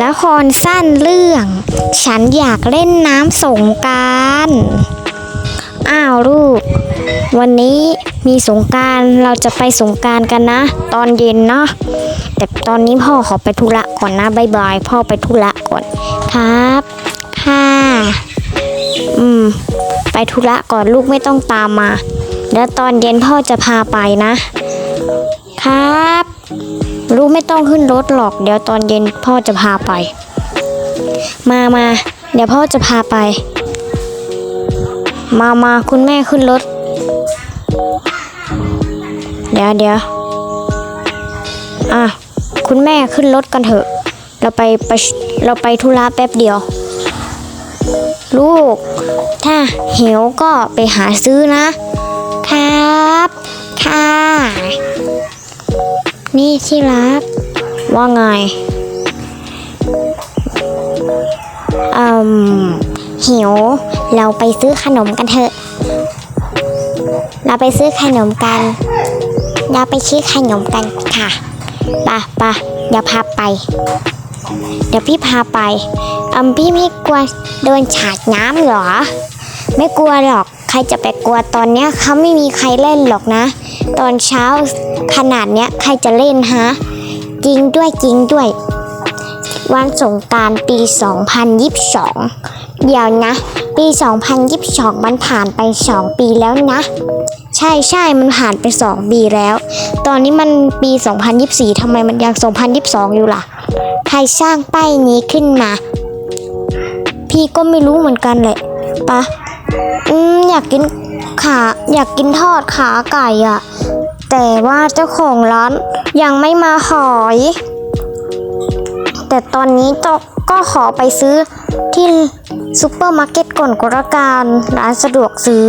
ละครสั้นเรื่อง ฉันอยากเล่นน้ำสงการอ้าวลูก วันนี้มีสงการเราจะไปสงการกันนะ ตอนเย็นเนาะแต่ตอนนี้พ่อขอไปธุระก่อนนะบายบายพ่อไปธุระก่อนครับ ค่ะ อืม ไปธุระก่อนลูกไม่ต้องตามมาเดี๋ยวตอนเย็นพ่อจะพาไปนะ ครับ ลูกไม่ต้องขึ้นรถหรอก เดี๋ยวตอนเย็นพ่อจะพาไป มามาเดี๋ยวพ่อจะพาไป มามาคุณแม่ขึ้นรถ เดี๋ยวเดี๋ยวอะคุณแม่ขึ้นรถกันเถอะ เราไปไปเราไปธุระแป๊บเดียว ลูก ถ้าหิวก็ไปหาซื้อนะ ครับ ค่ะ นี่ที่รัก ว่าไงอืมหิว เราไปซื้อขนมกันเถอะ เราไปซื้อขนมกัน เราไปซื้อขนมกันค่ะปะปะเดี๋ยวพาไป เดี๋ยวพี่พาไปอืมพี่ไม่กลัวโดนฉาดน้ำเหรอ ไม่กลัวหรอก ใครจะไปกลัวตอนเนี้ยเขาไม่มีใครเล่นหรอกนะ ตอนเช้าขนาดเนี้ยใครจะเล่นฮะ จริงด้วยจริงด้วย วันสงการปี 2022 เดี๋ยวนะ ปี 2022 มันผ่านไป 2 ปีแล้วนะ ใช่ใช่มันผ่านไป 2 ปีแล้ว ตอนนี้มันปี 2024 ทำไมมันยัง 2022 อยู่ล่ะ ใครสร้างป้ายนี้ขึ้นมา พี่ก็ไม่รู้เหมือนกันแหละปะอืมอยากกินขาอยากกินทอดขาไก่อะ แต่ว่าเจ้าของร้านยังไม่มาหอย แต่ตอนนี้ตก็ขอไปซื้อที่ซูเปอร์มาร์เก็ตก่อนก็แล้วกันร้านสะดวกซื้อ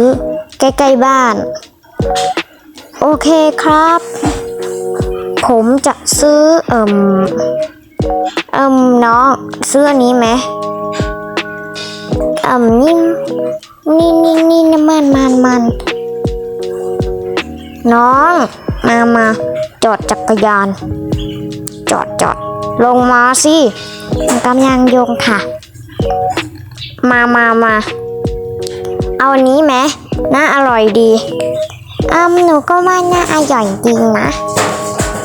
ใกล้ๆบ้าน โอเคครับ ผมจะซื้อเอ่มเอ่มน้องซื้อนี้ไหมเอ่มนี่นี่นี่นี่นมันมันมัน น้อง มามาจอดจักรยาน จอดจอดลงมาสิกำลังโยงค่ะ มามามา เอาอันนี้ไหมน่าอร่อยดีอืมหนูก็ว่าน่าอร่อยจริงนะ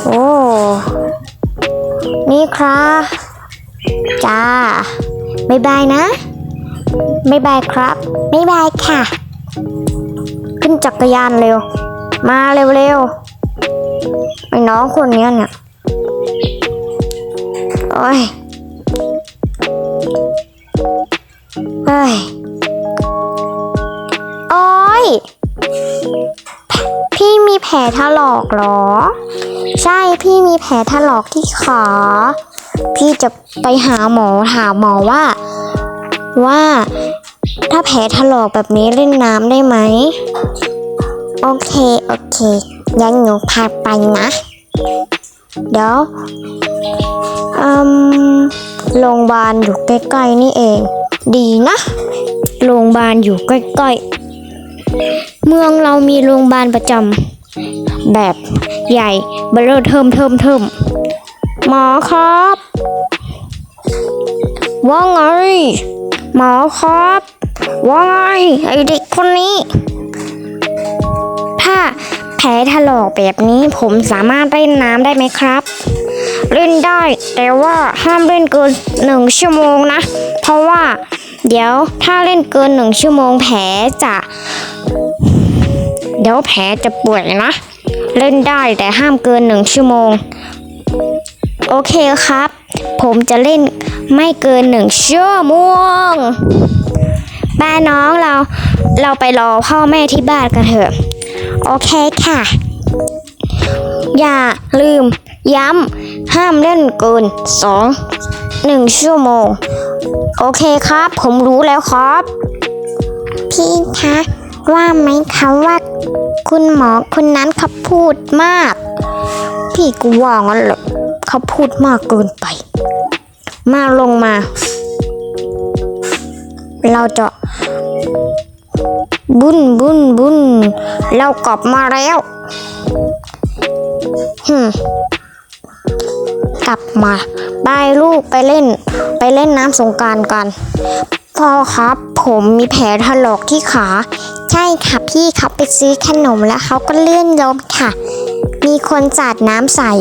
โอ้ นี่ครับจ้าบ๊ายบายนะบ๊ายบายครับบ๊ายบายค่ะ ขึ้นจักรยานเร็ว มาเร็วๆไอ้น้องคนนี้เนี่ย โอ้ยเฮ้ยโอ้ย พี่มีแผลถลอกเหรอ ใช่พี่มีแผลถลอกที่ขาพี่จะไปหาหมอถามหมอว่า ว่าถ้าแผลถลอกแบบนี้เล่นน้ำได้ไหม โอเค โอเคงั้นหนูพาไปนะ เดี๋ยวอืมโรงพยาบาลอยู่ใกล้ๆนี่เอง ดีนะ โรงพยาบาลอยู่ใกล้ๆ เมืองเรามีโรงพยาบาลประจำแบบใหญ่เบลอเทิมเทิมเทิมหมอครับ ว่าไงหมอครับ ว่าไงไอเด็กคนนี้ แผลถลอกแบบนี้ผมสามารถเล่นน้ำได้ไหมครับ เล่นได้ แต่ว่าห้ามเล่นเกินหนึ่งชั่วโมงนะ เพราะว่า เดี๋ยวถ้าเล่นเกินหนึ่งชั่วโมงแผลจะ เดี๋ยวแผลจะป่วยนะ เล่นได้แต่ห้ามเกินหนึ่งชั่วโมง โอเคครับ ผมจะเล่นไม่เกินหนึ่งชั่วโมงบ้านน้องเรา เราไปรอพ่อแม่ที่บ้านกันเถอะ โอเคค่ะ อย่าลืมย้ำห้ามเล่นเกินสองหนึ่งชั่วโมง โอเคครับ ผมรู้แล้วครับ พี่คะว่าไหมคะว่าคุณหมอคนนั้นเขาพูดมาก พี่กูว่างั้นแหละเขาพูดมากเกินไป มาลงมา เราจะ บุญบุญบุญเรากลับมาแล้วฮึกลับมาบายลูกไปเล่น ไปเล่นน้ำสงการกัน พ่อครับ ผมมีแผลถลอกที่ขา ใช่ค่ะพี่เขาไปซื้อขนมแล้วเขาก็เลื่อนล้มค่ะ มีคนสาดน้ำใส่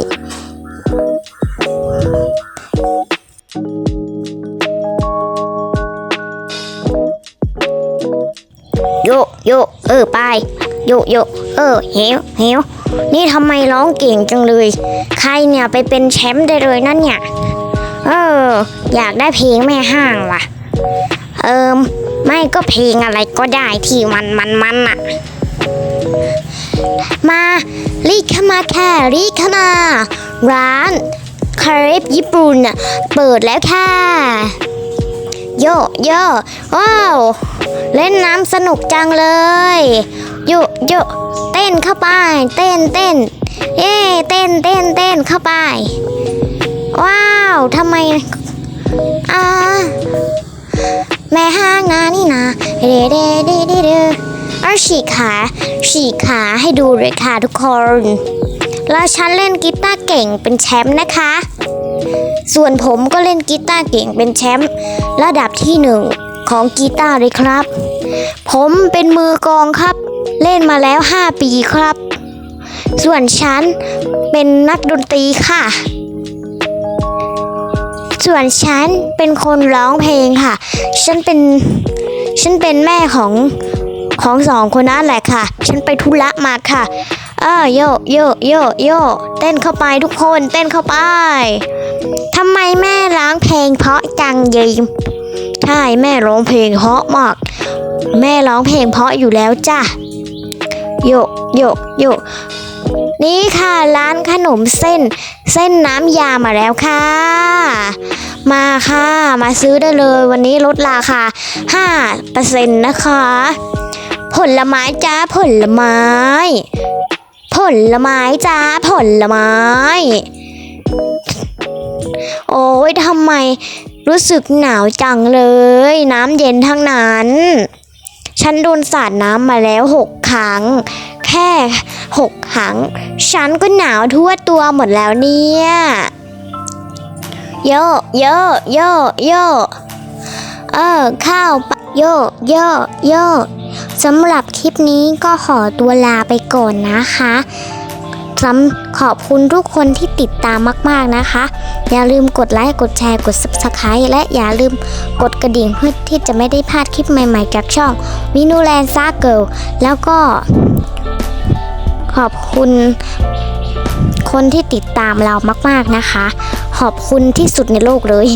โยเออไปโยโยเออเหวเหวนี่ทำไมร้องเก่งจังเลย ใครเนี่ยไปเป็นแชมป์ได้เลยนั่นเนี่ย เออ อยากได้เพลงแม่ห้างว่ะ เอิมไม่ก็เพลงอะไรก็ได้ที่มันมันมันอะมารีบเข้ามาค่ะรีบเข้ามาร้านคาเรฟญี่ปุ่นน่ะเปิดแล้วค่ะ ยโยว้าว เล่นน้ำสนุกจังเลยโยโยเต้นเข้าไป เต้นเต้นเย้เต้นเต้นเต้นเข้าไป ว้าวทำไมอ่าแม่ห้างนะนี่นะเดเดเดเดเดเอาฉีกขาฉีกขาให้ดูเลยค่ะทุกคน แล้วฉันเล่นกีตาร์เก่งเป็นแชมป์นะคะ ส่วนผมก็เล่นกีตาร์เก่งเป็นแชมป์ระดับที่หนึ่งของกีตาร์เลยครับ ผมเป็นมือกองครับ เล่นมาแล้ว 5 ปีครับ ส่วนฉันเป็นนักดนตรีค่ะ ส่วนฉันเป็นคนร้องเพลงค่ะ ฉันเป็นฉันเป็นแม่ของของสองคนนั้นแหละค่ะ ฉันไปธุระมาค่ะ เออโยโยโยโยเต้นเข้าไปทุกคนเต้นเข้าไป ทำไมแม่ร้องเพลงเพราะจังยิมใช่แม่ร้องเพลงเพราะมาก แม่ร้องเพลงเพราะอยู่แล้วจ้ะโยโยโยนี่ค่ะร้านขนมเส้น เส้นน้ำยามาแล้วค่ะ มาค่ะ มาซื้อได้เลยวันนี้ลดราคา5%นะคะ ผลไม้จ้าผลไม้ ผลไม้จ้าผลไม้ โอ้ยทำไมรู้สึกหนาวจังเลย น้ำเย็นทั้งนั้น ฉันโดนสาดน้ำมาแล้วหกครั้ง แค่หกครั้ง ฉันก็หนาวทั่วตัวหมดแล้วเนี่ยโยโยโยโยเออข้าวปะโยโยโยสำหรับคลิปนี้ก็ขอตัวลาไปก่อนนะคะ สำขอบคุณทุกคนที่ติดตามมาก ๆนะคะ อย่าลืมกดไลค์ กดแชร์ กด subscribe และอย่าลืมกดกระดิ่งเพื่อที่จะไม่ได้พลาดคลิปใหม่ๆจากช่องมินูแลนซ่าเกิลแล้วก็ขอบคุณคนที่ติดตามเรามาก ๆนะคะ ขอบคุณที่สุดในโลกเลย